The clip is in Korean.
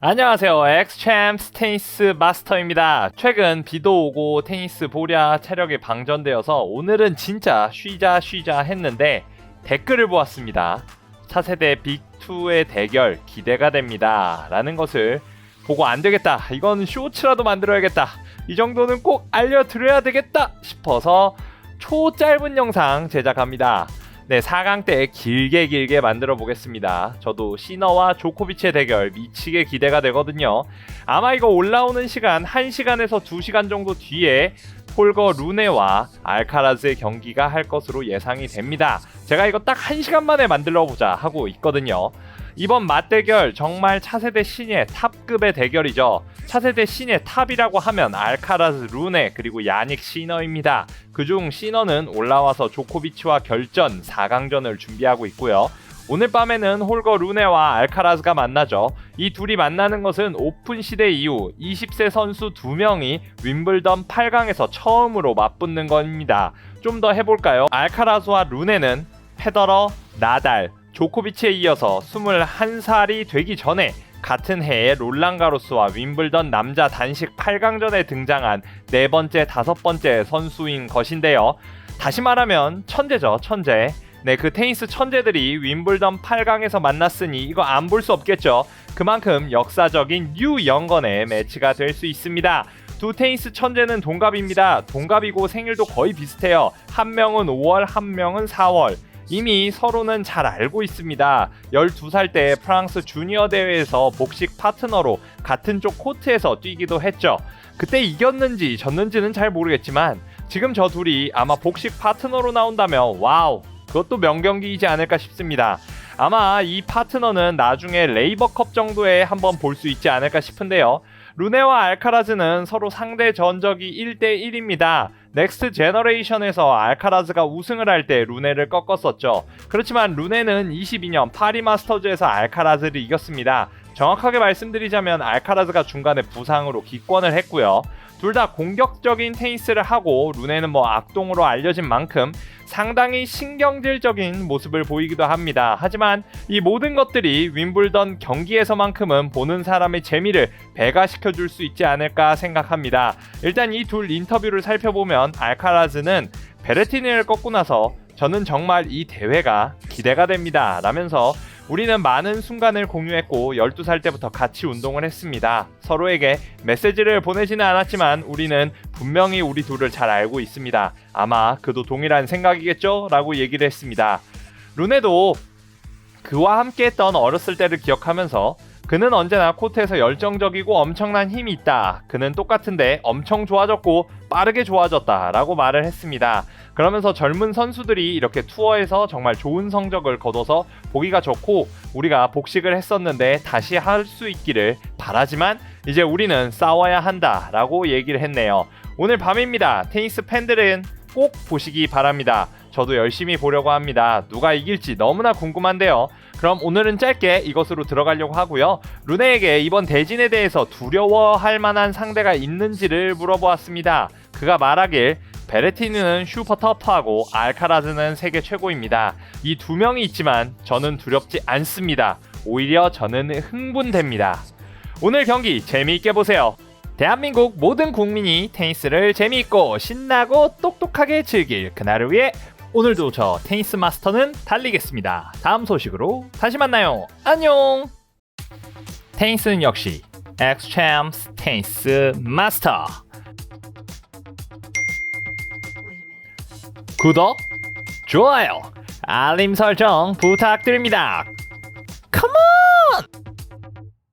안녕하세요. 엑스챔스 테니스 마스터입니다. 최근 비도 오고 테니스 보랴 체력이 방전되어서 오늘은 진짜 쉬자 쉬자 했는데 댓글을 보았습니다. 차세대 빅2의 대결 기대가 됩니다. 라는 것을 보고 안 되겠다. 이건 쇼츠라도 만들어야겠다. 이 정도는 꼭 알려드려야 되겠다 싶어서 초 짧은 영상 제작합니다. 네, 4강 때 길게 길게 만들어 보겠습니다. 저도 시너와 조코비치의 대결 미치게 기대가 되거든요. 아마 이거 올라오는 시간 1시간에서 2시간 정도 뒤에 폴거 루네와 알카라즈의 경기가 할 것으로 예상이 됩니다. 제가 이거 딱 1시간 만에 만들어 보자 하고 있거든요. 이번 맞대결 정말 차세대 신예 탑급의 대결이죠. 차세대 신예 탑이라고 하면 알카라즈 루네 그리고 야닉 시너입니다. 그중 시너는 올라와서 조코비치와 결전 4강전을 준비하고 있고요. 오늘 밤에는 홀거 루네와 알카라즈가 만나죠. 이 둘이 만나는 것은 오픈 시대 이후 20세 선수 2명이 윈블던 8강에서 처음으로 맞붙는 겁니다. 좀 더 해볼까요? 알카라즈와 루네는 페더러, 나달, 조코비치에 이어서 21살이 되기 전에 같은 해에 롤랑가로스와 윈블던 남자 단식 8강전에 등장한 네 번째, 다섯 번째 선수인 것인데요. 다시 말하면 천재죠, 천재. 네, 그 테니스 천재들이 윈블던 8강에서 만났으니 이거 안 볼 수 없겠죠. 그만큼 역사적인 유영건의 매치가 될 수 있습니다. 두 테니스 천재는 동갑입니다. 동갑이고 생일도 거의 비슷해요. 한 명은 5월, 한 명은 4월. 이미 서로는 잘 알고 있습니다. 12살 때 프랑스 주니어 대회에서 복식 파트너로 같은 쪽 코트에서 뛰기도 했죠. 그때 이겼는지 졌는지는 잘 모르겠지만 지금 저 둘이 아마 복식 파트너로 나온다면 와우 그것도 명경기이지 않을까 싶습니다. 아마 이 파트너는 나중에 레이버컵 정도에 한번 볼 수 있지 않을까 싶은데요. 루네와 알카라즈는 서로 상대 전적이 1대1입니다. 넥스트 제너레이션에서 알카라즈가 우승을 할 때 루네를 꺾었었죠. 그렇지만 루네는 22년 파리 마스터즈에서 알카라즈를 이겼습니다. 정확하게 말씀드리자면 알카라즈가 중간에 부상으로 기권을 했고요. 둘 다 공격적인 테니스를 하고 루네는 뭐 악동으로 알려진 만큼 상당히 신경질적인 모습을 보이기도 합니다. 하지만 이 모든 것들이 윈블던 경기에서만큼은 보는 사람의 재미를 배가시켜 줄 수 있지 않을까 생각합니다. 일단 이 둘 인터뷰를 살펴보면 알카라즈는 베레티니를 꺾고 나서 저는 정말 이 대회가 기대가 됩니다. 라면서 우리는 많은 순간을 공유했고 12살 때부터 같이 운동을 했습니다. 서로에게 메시지를 보내지는 않았지만 우리는 분명히 우리 둘을 잘 알고 있습니다. 아마 그도 동일한 생각이겠죠? 라고 얘기를 했습니다. 루네도 그와 함께 했던 어렸을 때를 기억하면서 그는 언제나 코트에서 열정적이고 엄청난 힘이 있다. 그는 똑같은데 엄청 좋아졌고 빠르게 좋아졌다. 라고 말을 했습니다. 그러면서 젊은 선수들이 이렇게 투어에서 정말 좋은 성적을 거둬서 보기가 좋고 우리가 복식을 했었는데 다시 할 수 있기를 바라지만 이제 우리는 싸워야 한다. 라고 얘기를 했네요. 오늘 밤입니다. 테니스 팬들은 꼭 보시기 바랍니다. 저도 열심히 보려고 합니다. 누가 이길지 너무나 궁금한데요. 그럼 오늘은 짧게 이것으로 들어가려고 하고요. 루네에게 이번 대진에 대해서 두려워할 만한 상대가 있는지를 물어보았습니다. 그가 말하길 베레티니는 슈퍼 터프하고 알카라즈는 세계 최고입니다. 이 두 명이 있지만 저는 두렵지 않습니다. 오히려 저는 흥분됩니다. 오늘 경기 재미있게 보세요. 대한민국 모든 국민이 테니스를 재미있고 신나고 똑똑하게 즐길 그날을 위해 오늘도 저 테니스 마스터는 달리겠습니다. 다음 소식으로 다시 만나요. 안녕. 테니스는 역시 엑스챔스 테니스 마스터. 구독, 좋아요, 알림 설정 부탁드립니다.